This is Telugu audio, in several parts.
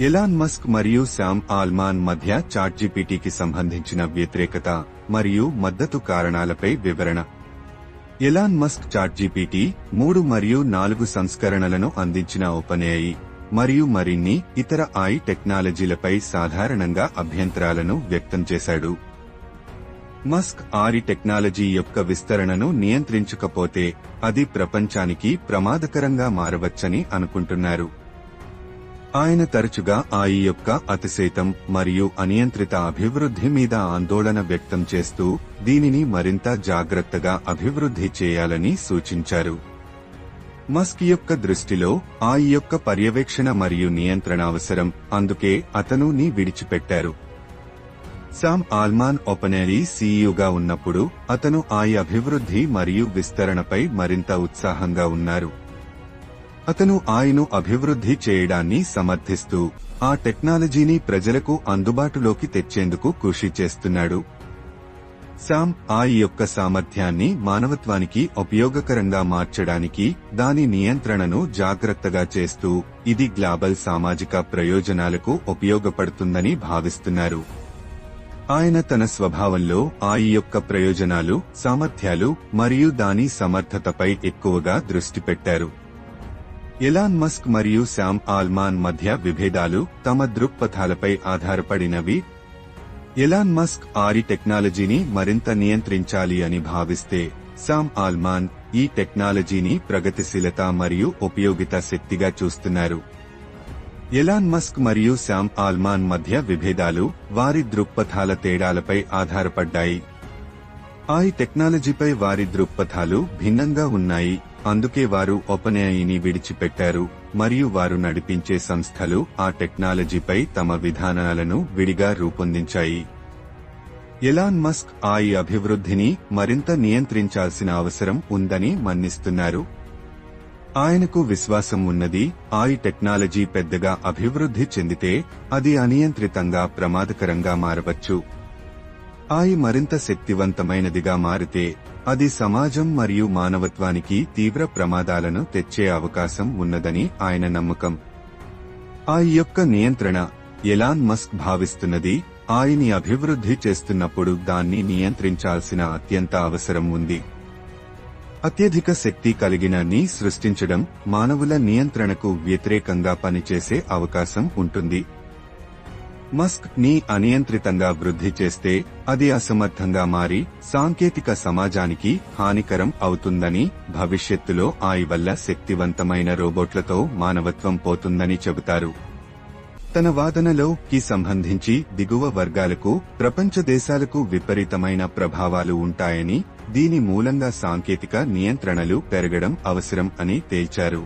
ఎలాన్ మస్క్ మరియు శామ్ ఆల్మాన్ మధ్య చాట్ జీపీటీకి సంబంధించిన వ్యతిరేకత మరియు మద్దతు కారణాలపై వివరణ. ఎలాన్ మస్క్ చాట్ జీపీటీ మూడు మరియు నాలుగు సంస్కరణలను అందించిన ఓపెన్ఐ మరియు మరిన్ని ఇతర ఐ టెక్నాలజీలపై సాధారణంగా అభ్యంతరాలను వ్యక్తం చేశాడు. మస్క్ ఆరి టెక్నాలజీ యొక్క విస్తరణను నియంత్రించకపోతే అది ప్రపంచానికి ప్రమాదకరంగా మారవచ్చని అనుకుంటున్నారు. ఆయన తరచుగా ఆయి యొక్క అతిశైతం మరియు అనియంత్రిత అభివృద్ధి మీద ఆందోళన వ్యక్తం చేస్తూ దీనిని మరింత జాగ్రత్తగా అభివృద్ధి చేయాలని సూచించారు. మస్క్ యొక్క దృష్టిలో ఆయి యొక్క పర్యవేక్షణ మరియు నియంత్రణ అవసరం అందుకే అతను ని విడిచిపెట్టారు. సామ్ ఆల్మాన్ ఒపనేరీ సీఈగా ఉన్నప్పుడు అతను ఆయి అభివృద్ధి మరియు విస్తరణపై మరింత ఉత్సాహంగా ఉన్నారు. అతను ఆయను అభివృద్ధి చేయడాన్ని సమర్థిస్తూ ఆ టెక్నాలజీని ప్రజలకు అందుబాటులోకి తెచ్చేందుకు కృషి చేస్తున్నాడు. శామ్ ఆయి యొక్క సామర్థ్యాన్ని మానవత్వానికి ఉపయోగకరంగా మార్చడానికి దాని నియంత్రణను జాగ్రత్తగా చేస్తూ ఇది గ్లోబల్ సామాజిక ప్రయోజనాలకు ఉపయోగపడుతుందని భావిస్తున్నారు. ఆయన తన స్వభావంలో ఆయి యొక్క ప్రయోజనాలు సామర్థ్యాలు మరియు దాని సమర్థతపై ఎక్కువగా దృష్టి పెట్టారు. ఎలాన్ మస్క్ మరియు శామ్ ఆల్మాన్ మధ్య విభేదాలు తమ దృక్పథాలపై ఆధారపడినవి? ఎలాన్ మస్క్ ఆరి టెక్నాలజీని మరింత నియంత్రించాలి అని భావిస్తే శామ్ ఆల్మాన్ ఈ టెక్నాలజీని ప్రగతిశీలత మరియు ఉపయోగిత శక్తిగా చూస్తున్నారు. ఎలాన్ మస్క్ మరియు శామ్ ఆల్మాన్ మధ్య విభేదాలు వారి దృక్పథాల తేడాలపై ఆధారపడ్డాయి. ఆయి టెక్నాలజీపై వారి దృక్పథాలు భిన్నంగా ఉన్నాయి. అందుకే వారు ఓపెన్ఐని విడిచిపెట్టారు మరియు వారు నడిపించే సంస్థలు ఆ టెక్నాలజీపై తమ విధానాలను విడిగా రూపొందించాయి. ఎలాన్ మస్క్ ఆయి అభివృద్ధిని మరింత నియంత్రించాల్సిన అవసరం ఉందని మన్నిస్తున్నారు. ఆయనకు విశ్వాసం ఉన్నది ఆయి టెక్నాలజీ పెద్దగా అభివృద్ధి చెందితే అది అనియంత్రితంగా ప్రమాదకరంగా మారవచ్చు. ఆయి మరింత శక్తివంతమైనదిగా మారితే అది సమాజం మరియు మానవత్వానికి తీవ్ర ప్రమాదాలను తెచ్చే అవకాశం ఉన్నదని ఆయన నమ్మకం. ఆ యొక్క నియంత్రణ ఎలాన్ మస్క్ భావిస్తున్నది ఆయని అభివృద్ధి చేస్తున్నప్పుడు దాన్ని నియంత్రించాల్సిన అత్యంత అవసరం ఉంది. అత్యధిక శక్తి కలిగిన ని సృష్టించడం మానవుల నియంత్రణకు వ్యతిరేకంగా పనిచేసే అవకాశం ఉంటుంది. మస్క్ని అనియంత్రితంగా వృద్ధి చేస్తే అది అసమర్థంగా మారి సాంకేతిక సమాజానికి హానికరం అవుతుందని భవిష్యత్తులో ఆయి వల్ల శక్తివంతమైన రోబోట్లతో మానవత్వం పోతుందని చెబుతారు. తన వాదనలో కి సంబంధించి దిగువ వర్గాలకు ప్రపంచ దేశాలకు విపరీతమైన ప్రభావాలు ఉంటాయని దీని మూలంగా సాంకేతిక నియంత్రణలు పెరగడం అవసరం అని తేల్చారు.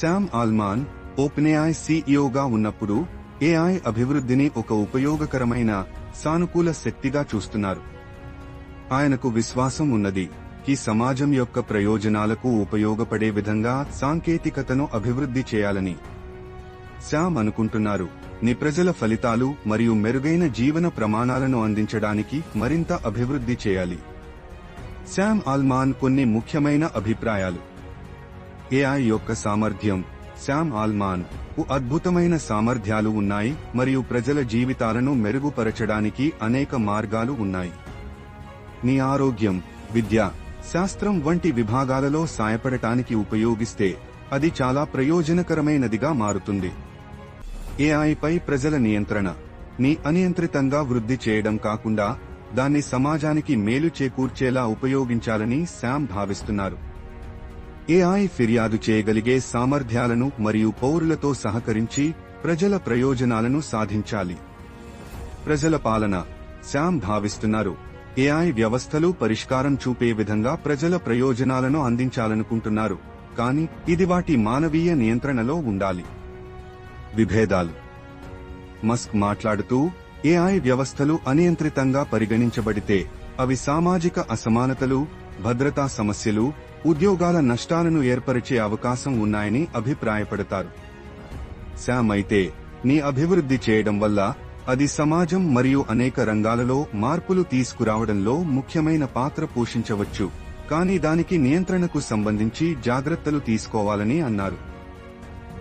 శామ్ ఆల్మాన్ ఓపెన్ఐ సీఈఓగా ఉన్నప్పుడు ఏఐ అభివృద్ధిని ఒక ఉపయోగకరమైన సానుకూల శక్తిగా చూస్తున్నారు. ఆయనకు విశ్వాసం ఉన్నది ఈ సమాజం యొక్క ప్రయోజనాలకు ఉపయోగపడే విధంగా సాంకేతికతను అభివృద్ధి చేయాలని శ్యామ్ అనుకుంటున్నారు నిప్రజల ఫలితాలు మరియు మెరుగైన జీవన ప్రమాణాలను అందించడానికి మరింత అభివృద్ధి చేయాలి శామ్ ఆల్మాన్ కొన్ని ముఖ్యమైన అభిప్రాయాలు ఏఐ యొక్క సామర్థ్యం శామ్ ఆల్మాన్కు అద్భుతమైన సామర్థ్యాలు ఉన్నాయి మరియు ప్రజల జీవితాలను మెరుగుపరచడానికి అనేక మార్గాలు ఉన్నాయి. నీ ఆరోగ్యం విద్య శాస్త్రం వంటి విభాగాలలో సాయపడటానికి ఉపయోగిస్తే అది చాలా ప్రయోజనకరమైనదిగా మారుతుంది. ఏఐపై ప్రజల నియంత్రణ నీ అనియంత్రితంగా వృద్ధి చేయడం కాకుండా దాన్ని సమాజానికి మేలు చేకూర్చేలా ఉపయోగించాలని శామ్ భావిస్తున్నారు. ఏఐ ఫిర్యాదు చేయగలిగే సామర్థ్యాలను మరియు పౌరులతో సహకరించి ప్రజల ప్రయోజనాలను సాధించాలి. ప్రజల పాలన. శామ్ భావిస్తున్నారు. ఏఐ వ్యవస్థలు పరిష్కారం చూపే విధంగా ప్రజల ప్రయోజనాలను అందించాలనుకుంటున్నారు. కానీ ఇది వాటి మానవీయ నియంత్రణలో ఉండాలి. విభేదాలు. మస్క్ మాట్లాడుతూ ఏఐ వ్యవస్థలు అనియంత్రితంగా పరిగణించబడితే అవి సామాజిక అసమానతలు భద్రతా సమస్యలు ఉద్యోగాల నష్టాలను ఏర్పరిచే అవకాశం ఉన్నాయని అభిప్రాయపడతారు. శామ్ అయితే నీ అభివృద్ధి చేయడం వల్ల అది సమాజం మరియు అనేక రంగాలలో మార్పులు తీసుకురావడంలో ముఖ్యమైన పాత్ర పోషించవచ్చు. కానీ దానికి నియంత్రణకు సంబంధించి జాగ్రత్తలు తీసుకోవాలని అన్నారు.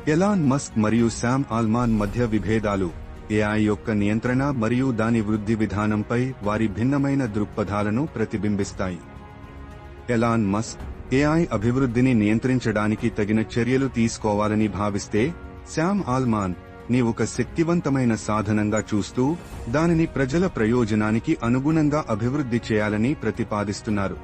ఎలాన్ మస్క్ మరియు శామ్ ఆల్మాన్ మధ్య విభేదాలు ఏఐ యొక్క నియంత్రణ మరియు దాని వృద్ధి విధానంపై వారి భిన్నమైన దృక్పథాలను ప్రతిబింబిస్తాయి. ఎలాన్ మస్క్ ఏఐ అభివృద్ధిని నియంత్రించడానికి తగిన చర్యలు తీసుకోవాలని భావిస్తే శామ్ ఆల్మాన్ని ఒక శక్తివంతమైన సాధనంగా చూస్తూ దానిని ప్రజల ప్రయోజనానికి అనుగుణంగా అభివృద్ధి చేయాలని ప్రతిపాదిస్తున్నారు.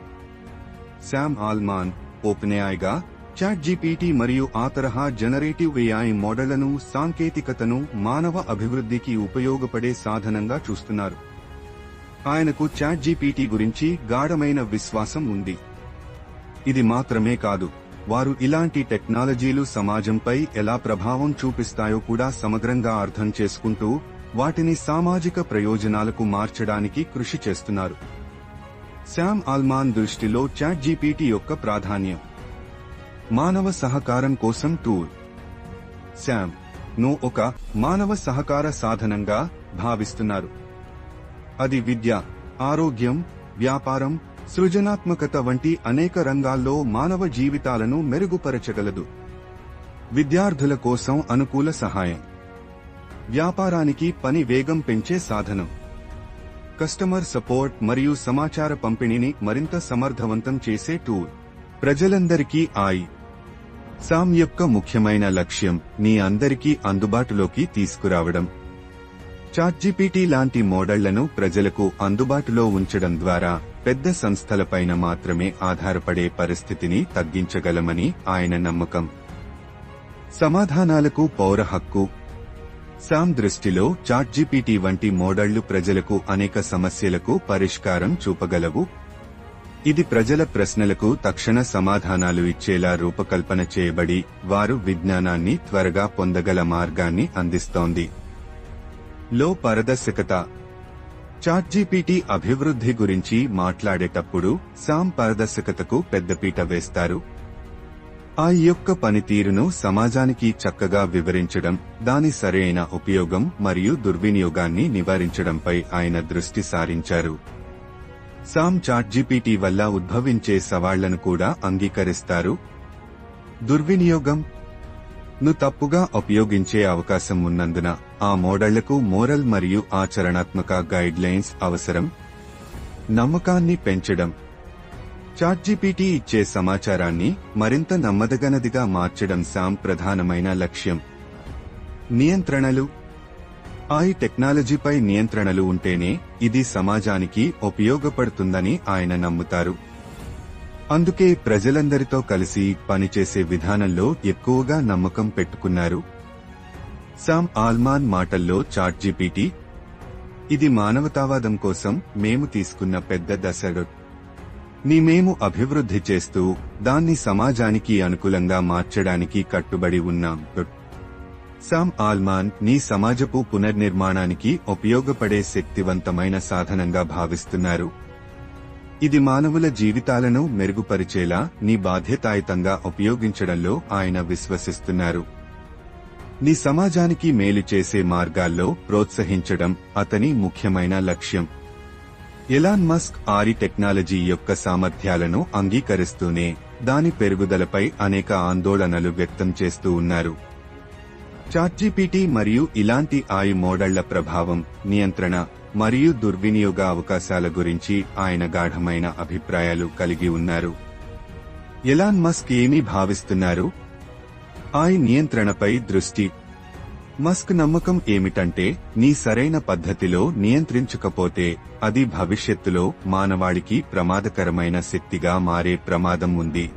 శామ్ ఆల్మాన్ ఓపెన్ఏఐగా చాట్ జీపీటీ మరియు ఆ తరహా జనరేటివ్ ఏఐ మోడళ్ళను సాంకేతికతను మానవ అభివృద్ధికి ఉపయోగపడే సాధనంగా చూస్తున్నారు. ఆయనకు చాట్ జీపీటీ గురించి గాఢమైన విశ్వాసం ఉంది. ఇది మాత్రమే కాదు. వారు ఇలాంటి టెక్నాలజీలు సమాజంపై ఎలా ప్రభావం చూపిస్తాయో కూడా సమగ్రంగా అర్థం చేసుకుంటూ వాటిని సామాజిక ప్రయోజనాలకు మార్చడానికి కృషి చేస్తున్నారు. శామ్ ఆల్మాన్ దృష్టిలో చాట్ జీపీటీ యొక్క ప్రాధాన్యం. మానవ సహకారం కోసం టూల్. శామ్ను ఒక మానవ సహకార సాధనంగా భావిస్తున్నారు. అది విద్య ఆరోగ్యం వ్యాపారం సృజనాత్మకత వంటి అనేక రంగాల్లో మానవ జీవితాలను మెరుగుపరచగలదు. విద్యార్థుల కోసం అనుకూల సహాయం. వ్యాపారానికి పని వేగం పెంచే సాధనం. కస్టమర్ సపోర్ట్ మరియు సమాచార పంపిణీని మరింత సమర్థవంతం చేసే టూల్. ప్రజలందరికీ ఆయి. సామ్ యొక్క ముఖ్యమైన లక్ష్యం నీ అందరికీ అందుబాటులోకి తీసుకురావడం. చాట్జీపీటీ లాంటి మోడళ్ళను ప్రజలకు అందుబాటులో ఉంచడం ద్వారా పెద్ద సంస్థలపైన మాత్రమే ఆధారపడే పరిస్థితిని తగ్గించగలమని ఆయన నమ్మకం. సమాధానాలకు పౌర హక్కు. సామ్ దృష్టిలో చాట్జీపీటీ వంటి మోడళ్ళు ప్రజలకు అనేక సమస్యలకు పరిష్కారం చూపగలవు. ఇది ప్రజల ప్రశ్నలకు తక్షణ సమాధానాలు ఇచ్చేలా రూపకల్పన చేయబడి వారు విజ్ఞానాన్ని త్వరగా పొందగల మార్గాన్ని అందిస్తోంది. లో పారదర్శకత. చాట్జీపీటీ అభివృద్ధి గురించి మాట్లాడేటప్పుడు సామ్ పారదర్శకతకు పెద్దపీట వేస్తారు. ఆ యొక్క పనితీరును సమాజానికి చక్కగా వివరించడం దాని సరైన ఉపయోగం మరియు దుర్వినియోగాన్ని నివారించడంపై ఆయన దృష్టి సారించారు. సామ్ చాట్జీపీటీ వల్ల ఉద్భవించే సవాళ్ళను కూడా అంగీకరిస్తారు. దుర్వినియోగం ను తప్పుగా ఉపయోగించే అవకాశం ఉన్నందున ఆ మోడళ్ళకు మోరల్ మరియు ఆచరణాత్మక గైడ్ లైన్స్ అవసరం. నమ్మకాన్ని పెంచడం. చాట్జీపీటీ ఇచ్చే సమాచారాన్ని మరింత నమ్మదగనదిగా మార్చడం సాం ప్రధానమైన లక్ష్యం. నియంత్రణలు. ఐ టెక్నాలజీపై నియంత్రణలు ఉంటేనే ఇది సమాజానికి ఉపయోగపడుతుందని ఆయన నమ్ముతారు. అందుకే ప్రజలందరితో కలిసి పనిచేసే విధానంలో ఎక్కువగా నమ్మకం పెట్టుకున్నారు. సామ్ ఆల్మాన్ మాటల్లో చాట్ జీపీటీ ఇది మానవతావాదం కోసం మేము తీసుకున్న పెద్ద దశడు ని మేము అభివృద్ధి చేస్తూ దాన్ని సమాజానికి అనుకూలంగా మార్చడానికి కట్టుబడి ఉన్నాం. సామ్ ఆల్మాన్ నీ సమాజపు పునర్నిర్మాణానికి ఉపయోగపడే శక్తివంతమైన సాధనంగా భావిస్తున్నారు. ఇది మానవుల జీవితాలను మెరుగుపరిచేలా నీ బాధ్యతాయుతంగా ఉపయోగించడంలో ఆయన విశ్వసిస్తున్నారు. నీ సమాజానికి మేలు చేసే మార్గాల్లో ప్రోత్సహించడం అతని ముఖ్యమైన లక్ష్యం. ఎలాన్ మస్క్ ఆరి టెక్నాలజీ యొక్క సామర్థ్యాలను అంగీకరిస్తూనే దాని పెరుగుదలపై అనేక ఆందోళనలు వ్యక్తం చేస్తూ ఉన్నారు. చాట్జీపీటీ మరియు ఇలాంటి ఆయు మోడళ్ళ ప్రభావం నియంత్రణ మరియు దుర్వినియోగ అవకాశాల గురించి ఆయన గాఢమైన అభిప్రాయాలు కలిగి ఉన్నారు. ఎలాన్ మస్క్ ఏమి భావిస్తున్నారు? ఆయి నియంత్రణపై దృష్టి. మస్క్ నమ్మకం ఏమిటంటే నీ సరైన పద్ధతిలో నియంత్రించకపోతే అది భవిష్యత్తులో మానవాళికి ప్రమాదకరమైన శక్తిగా మారే ప్రమాదం ఉంది.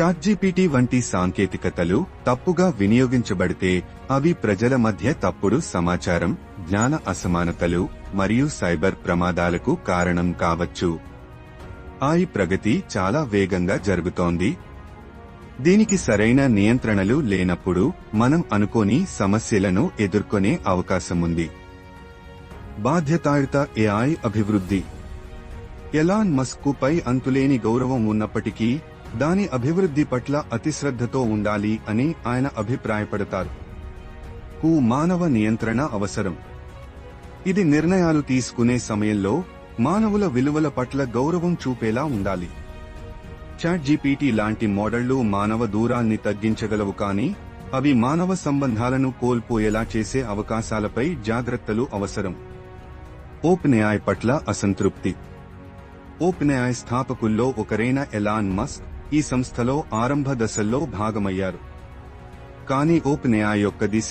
చాట్జీపీటీ వంటి సాంకేతికతలు తప్పుగా వినియోగించబడితే అవి ప్రజల మధ్య తప్పుడు సమాచారం జ్ఞాన అసమానతలు మరియు సైబర్ ప్రమాదాలకు కారణం కావచ్చు. ఆయి ఈ ప్రగతి చాలా వేగంగా జరుగుతోంది. దీనికి సరైన నియంత్రణలు లేనప్పుడు మనం అనుకోని సమస్యలను ఎదుర్కొనే అవకాశముంది. బాధ్యతాయుత ఏఐ అభివృద్ధి. ఎలాన్ మస్కుపై అంతులేని గౌరవం ఉన్నప్పటికీ దాని అభివృద్ధి పట్ల అతిశ్రద్ధతో ఉండాలి అని ఆయన అభిప్రాయపడతారు. కు మానవ నియంత్రణ అవసరం. ఇది నిర్ణయాలు తీసుకునే సమయంలో మానవుల విలువల పట్ల గౌరవం చూపేలా ఉండాలి. చాట్ జీపీటీ లాంటి మోడళ్ళు మానవ దూరాన్ని తగ్గించగలవు కానీ అవి మానవ సంబంధాలను కోల్పోయేలా చేసే అవకాశాలపై జాగ్రత్తలు అవసరం. ఓపెన్ఏఐ పట్ల అసంతృప్తి. ఓపెన్ఏఐ స్థాపకుల్లో ఒకరైన ఎలాన్ మస్క్ ఈ సంస్థలో ఆరంభ దశల్లో భాగమయ్యారు. కానీ ఓపెన్ఏఐ యొక్క దిశ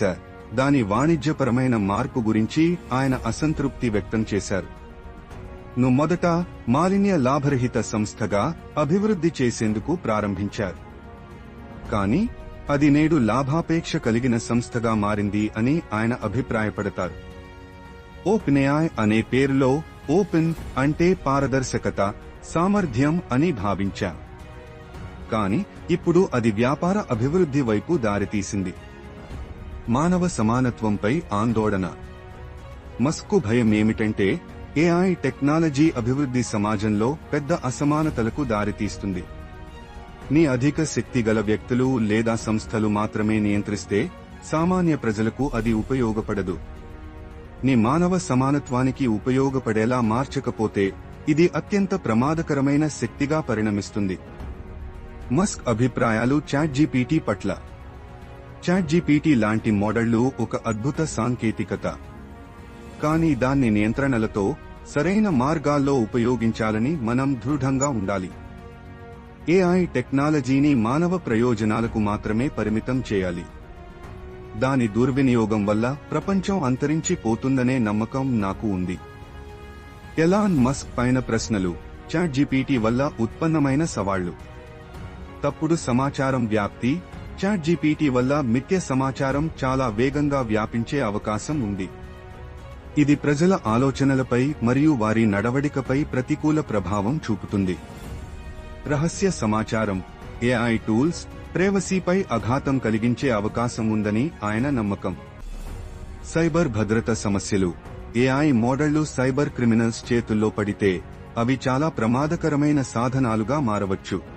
దాని వాణిజ్యపరమైన మార్పు గురించి ఆయన అసంతృప్తి వ్యక్తం చేశారు. ను మొదట మాలిన్య లాభరహిత సంస్థగా అభివృద్ధి చేసేందుకు ప్రారంభించారు. కానీ అది నేడు లాభాపేక్ష కలిగిన సంస్థగా మారింది అని ఆయన అభిప్రాయపడతారు. ఓపెన్ఏఐ అనే పేరులో ఓపెన్ అంటే పారదర్శకత సామర్థ్యం అని భావించారు. కానీ ఇప్పుడు అది వ్యాపార అభివృద్ధి వైపు దారితీసింది. మానవ సమానత్వంపై ఆందోళన. మస్కు భయం ఏమిటంటే ఏఐ టెక్నాలజీ అభివృద్ధి సమాజంలో పెద్ద అసమానతలకు దారితీస్తుంది. నీ అధిక శక్తి గల వ్యక్తులు లేదా సంస్థలు మాత్రమే నియంత్రిస్తే సామాన్య ప్రజలకు అది ఉపయోగపడదు. నీ మానవ సమానత్వానికి ఉపయోగపడేలా మార్చకపోతే ఇది అత్యంత ప్రమాదకరమైన శక్తిగా పరిణమిస్తుంది. మస్క్ అభిప్రాయాలు చాట్ జీపీటీ పట్ల. చాట్ జీపీటీ లాంటి మోడళ్ళు ఒక అద్భుత సాంకేతికత. కానీ దాన్ని నియంత్రణలతో సరైన మార్గాల్లో ఉపయోగించాలని మనం దృఢంగా ఉండాలి. ఏఐ టెక్నాలజీని మానవ ప్రయోజనాలకు మాత్రమే పరిమితం చేయాలి. దాని దుర్వినియోగం వల్ల ప్రపంచం అంతరించిపోతుందనే నమ్మకం నాకు ఉంది. ఎలాన్ మస్క్ పైన ప్రశ్నలు చాట్ జీపీటీ వల్ల ఉత్పన్నమైన సవాళ్ళు. తప్పుడు సమాచారం వ్యాప్తి చాట్ జీపీటీ వల్ల మిథ్య సమాచారం చాలా వేగంగా వ్యాపించే అవకాశం ఉంది. ఇది ప్రజల ఆలోచనలపై మరియు వారి నడవడికపై ప్రతికూల ప్రభావం చూపుతుంది. రహస్య సమాచారం ఏఐ టూల్స్ ప్రేవసీపై అఘాతం కలిగించే అవకాశం ఉందని ఆయన నమ్మకం. సైబర్ భద్రత సమస్యలు ఏఐ మోడళ్ళు సైబర్ క్రిమినల్స్ చేతుల్లో పడితే అవి చాలా ప్రమాదకరమైన సాధనాలుగా మారవచ్చు.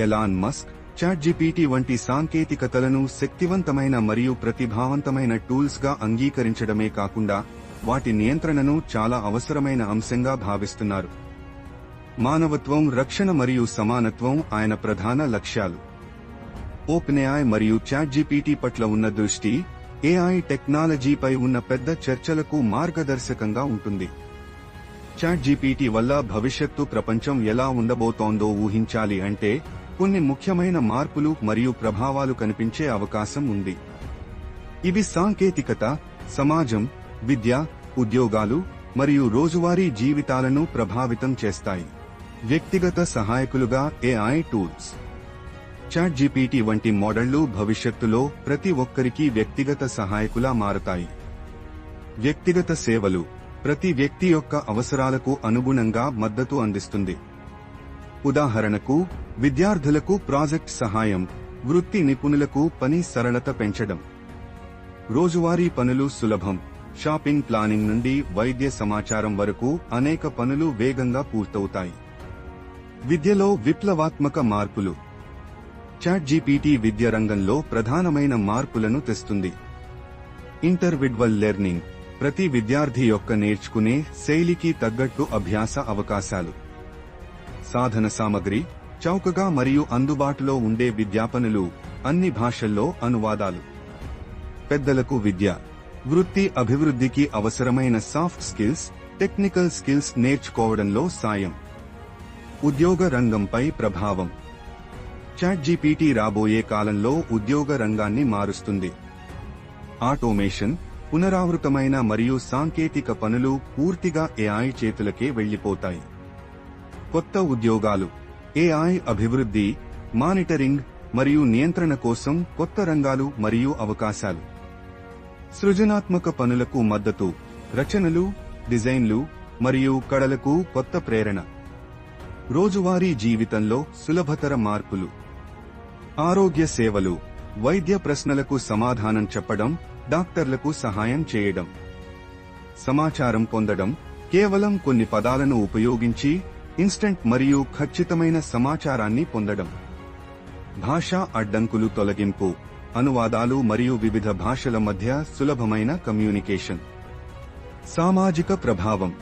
ఎలాన్ మస్క్ చాట్ జీపీటీ వంటి సాంకేతికతలను శక్తివంతమైన మరియు ప్రతిభావంతమైన టూల్స్గా అంగీకరించడమే కాకుండా వాటి నియంత్రణను చాలా అవసరమైన అంశంగా భావిస్తున్నారు. మానవత్వం రక్షణ మరియు సమానత్వం ఆయన ప్రధాన లక్ష్యాలు. ఓపెన్ఏఐ మరియు చాట్ జీపీటీ పట్ల ఉన్న దృష్టి ఏఐ టెక్నాలజీపై ఉన్న పెద్ద చర్చలకు మార్గదర్శకంగా ఉంటుంది. చాట్ జీపీటీ వల్ల భవిష్యత్తు ప్రపంచం ఎలా ఉండబోతోందో ఊహించాలి అంటే కొన్ని ముఖ్యమైన మార్పులు మరియు ప్రభావాలు కనిపించే అవకాశం ఉంది. ఇవి సాంకేతికత సమాజం విద్య ఉద్యోగాలు మరియు రోజువారీ జీవితాలను ప్రభావితం చేస్తాయి. వ్యక్తిగత సహాయకులుగా ఏఐ టూల్స్ చాట్ జీపీటీ వంటి మోడళ్ళు భవిష్యత్తులో ప్రతి ఒక్కరికి వ్యక్తిగత సహాయకులా మారతాయి. వ్యక్తిగత సేవలు ప్రతి వ్యక్తి యొక్క అవసరాలకు అనుగుణంగా మద్దతు అందిస్తుంది. ఉదాహరణకు విద్యార్థులకు ప్రాజెక్ట్ సహాయం వృత్తి నిపుణులకు పని సరళత పెంచడం. రోజువారీ పనులు సులభం. షాపింగ్ ప్లానింగ్ నుండి వైద్య సమాచారం వరకు అనేక పనులు వేగంగా పూర్తవుతాయి. విద్యలో విప్లవాత్మక మార్పులు. చాట్ జీపీటీ విద్య రంగంలో ప్రధానమైన మార్పులను తెస్తుంది. Individual learning. ప్రతి విద్యార్థి యొక్క నేర్చుకునే శైలికి తగ్గట్టు అభ్యాస అవకాశాలు. సాధన సామగ్రి చౌకగా మరియు అందుబాటులో ఉండే విద్యాపనులు అన్ని భాషల్లో అనువాదాలు. పెద్దలకు విద్య వృత్తి అభివృద్ధికి అవసరమైన సాఫ్ట్ స్కిల్స్ టెక్నికల్ స్కిల్స్ నేర్చుకోవడంలో సాయం. ఉద్యోగ రంగంపై ప్రభావం. చాట్ జీపీటీ రాబోయే కాలంలో ఉద్యోగ రంగాన్ని మారుస్తుంది. ఆటోమేషన్ పునరావృతమైన మరియు సాంకేతిక పనులు పూర్తిగా ఏఐ చేతులకే వెళ్ళిపోతాయి కొత్త ఉద్యోగాలు ఏఐ అభివృద్ధి మానిటరింగ్ మరియు నియంత్రణ కోసం కొత్త రంగాలు మరియు అవకాశాలు. సృజనాత్మక పనులకు మద్దతు రచనలు డిజైన్లు మరియు కళలకు కొత్త ప్రేరణ. రోజువారీ జీవితంలో సులభతర మార్పులు. ఆరోగ్య సేవలు వైద్య ప్రశ్నలకు సమాధానం చెప్పడం డాక్టర్లకు సహాయం చేయడం. సమాచారం పొందడం కేవలం కొన్ని పదాలను ఉపయోగించి ఇన్స్టంట్ మరియు ఖచ్చితమైన సమాచారాన్ని పొందడం. భాషా అడ్డంకులు తొలగింపు అనువాదాలు మరియు వివిధ భాషల మధ్య సులభమైన కమ్యూనికేషన్. సామాజిక ప్రభావం.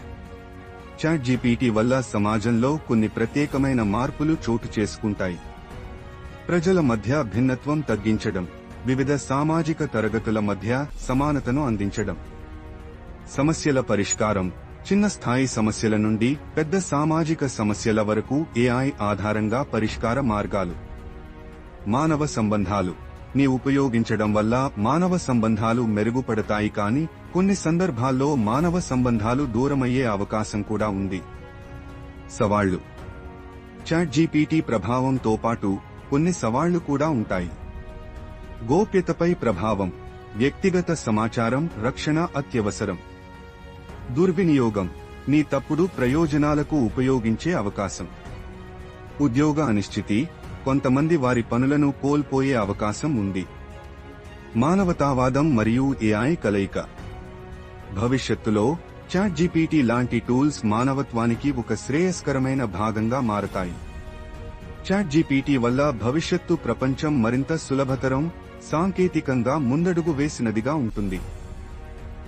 చాట్ జీపీటీ వల్ల సమాజంలో కొన్ని ప్రత్యేకమైన మార్పులు చోటు చేసుకుంటాయి. ప్రజల మధ్య భిన్నత్వం తగ్గించడం వివిధ సామాజిక తరగతుల మధ్య సమానతను అందించడం. సమస్యల పరిష్కారం. చిన్న స్థాయి సమస్యల నుండి పెద్ద సామాజిక సమస్యల వరకు ఏఐ ఆధారంగా పరిష్కార మార్గాలు. మానవ సంబంధాలు. ని ఉపయోగించడం వల్ల మానవ సంబంధాలు మెరుగుపడతాయి కానీ కొన్ని సందర్భాల్లో మానవ సంబంధాలు దూరమయ్యే అవకాశం కూడా ఉంది. సవాళ్ళు. చాట్ జీపీటీ ప్రభావంతో పాటు కొన్ని సవాళ్ళు కూడా ఉంటాయి. గోప్యతపై ప్రభావం. వ్యక్తిగత సమాచారం రక్షణ అత్యవసరం. దుర్వినియోగం నీ తప్పుడు ప్రయోజనాలకు ఉపయోగించే అవకాశం. ఉద్యోగ అనిశ్చితి కొంతమంది వారి పనులను కోల్పోయే అవకాశం ఉంది. మానవతావాదం మరియు ఏఐ కలయిక. భవిష్యత్తులో చాట్ జీపీటీ లాంటి టూల్స్ మానవత్వానికి ఒక శ్రేయస్కరమైన భాగంగా మారతాయి. చాట్ జీపీటీ వల్ల భవిష్యత్తు ప్రపంచం మరింత సులభతరం సాంకేతికంగా ముందడుగు వేసినదిగా ఉంటుంది.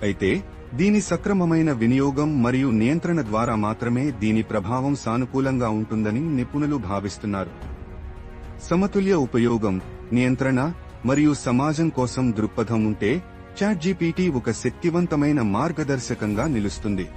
అయితే దీని సక్రమమైన వినియోగం మరియు నియంత్రణ ద్వారా మాత్రమే దీని ప్రభావం సానుకూలంగా ఉంటుందని నిపుణులు భావిస్తున్నారు. సమతుల్య ఉపయోగం నియంత్రణ మరియు సమాజం కోసం దృక్పథం ఉంటే చాట్ జీపీటీ ఒక శక్తివంతమైన మార్గదర్శకంగా నిలుస్తుంది.